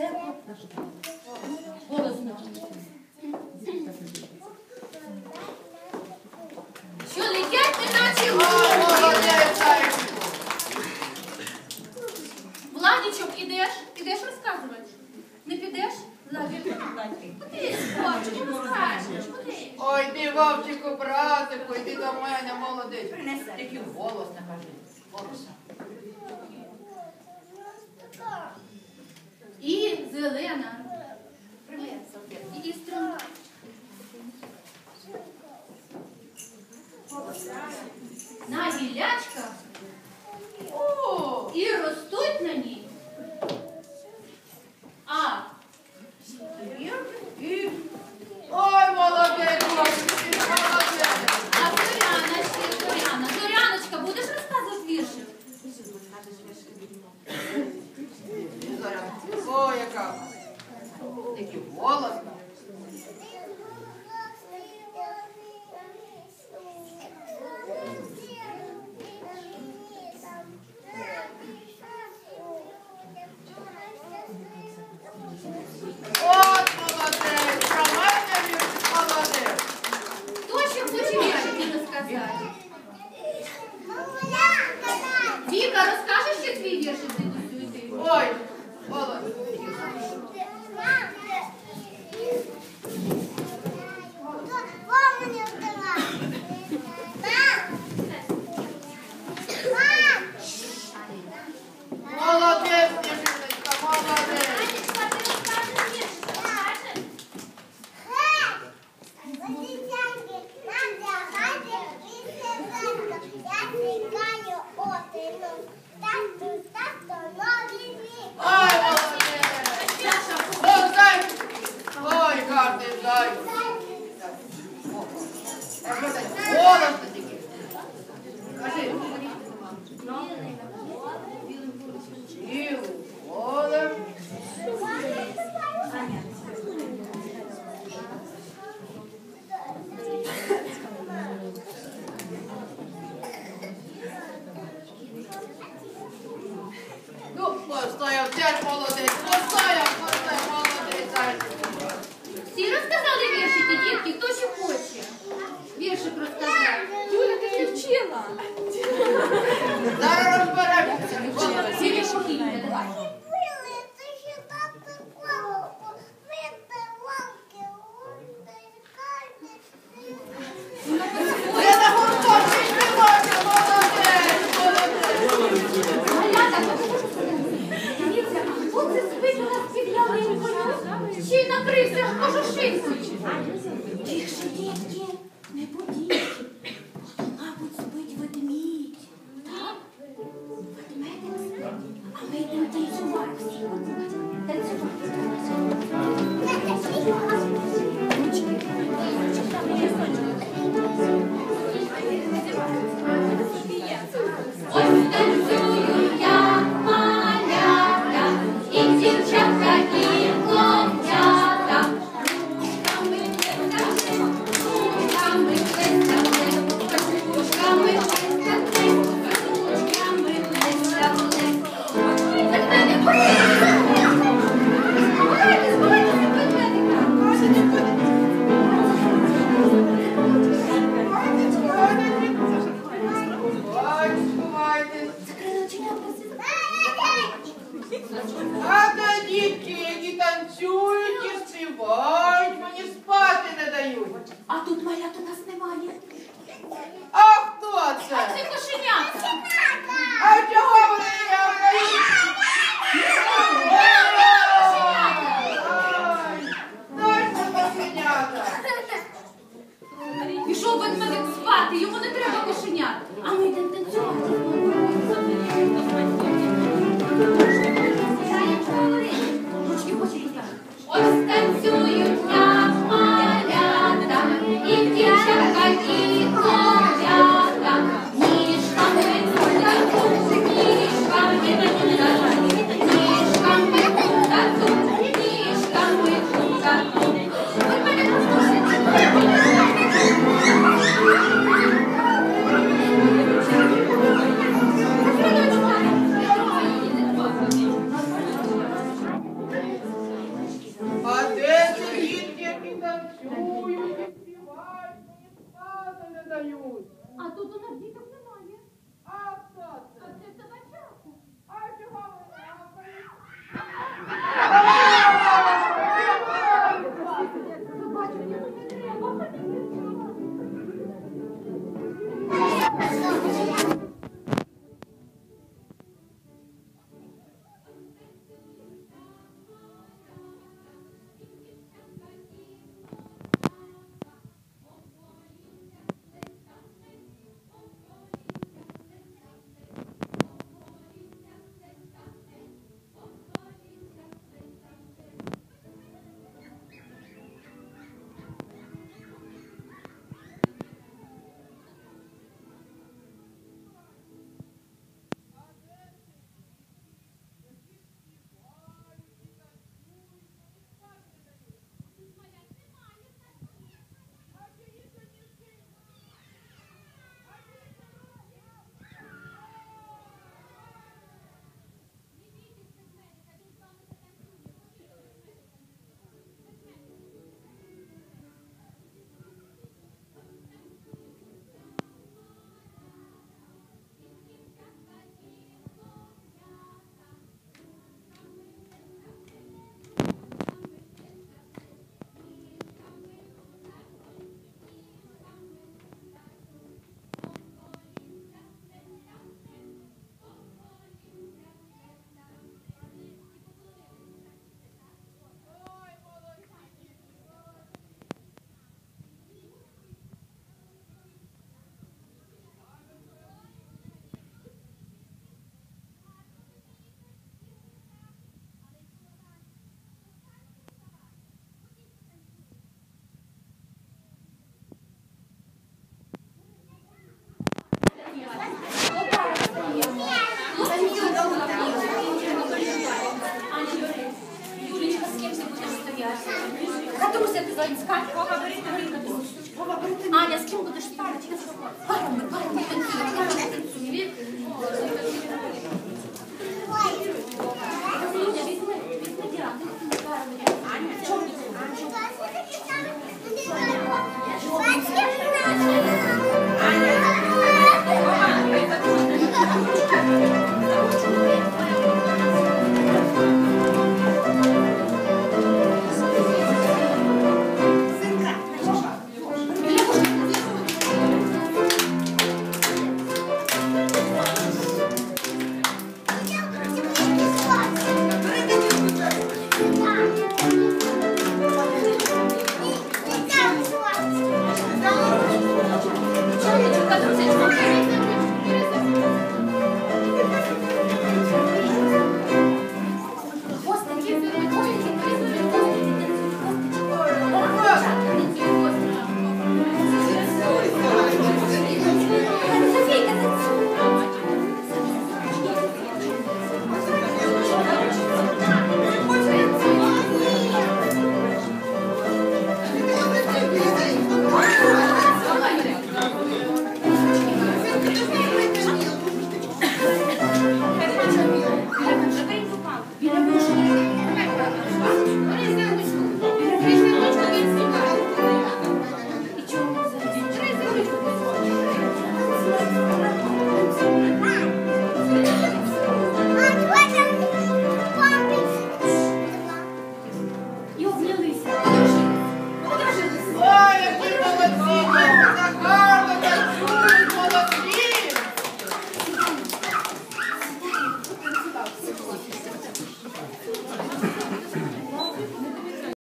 Це голосно. Що летять, не наче голоді. Владічок, ідеш, ідеш розказувати. Не підеш? Куди, хлопчик, розкажеш, куди? Ой, ти, вовчику, братику, йди до мене, молодець. Принесе. Такий голос накажи. Голоса. зелена. І істрина. На гіллячку have to I made them do some work. Then some work. 啊嘟嘟那 Аня, з ким будеш спати?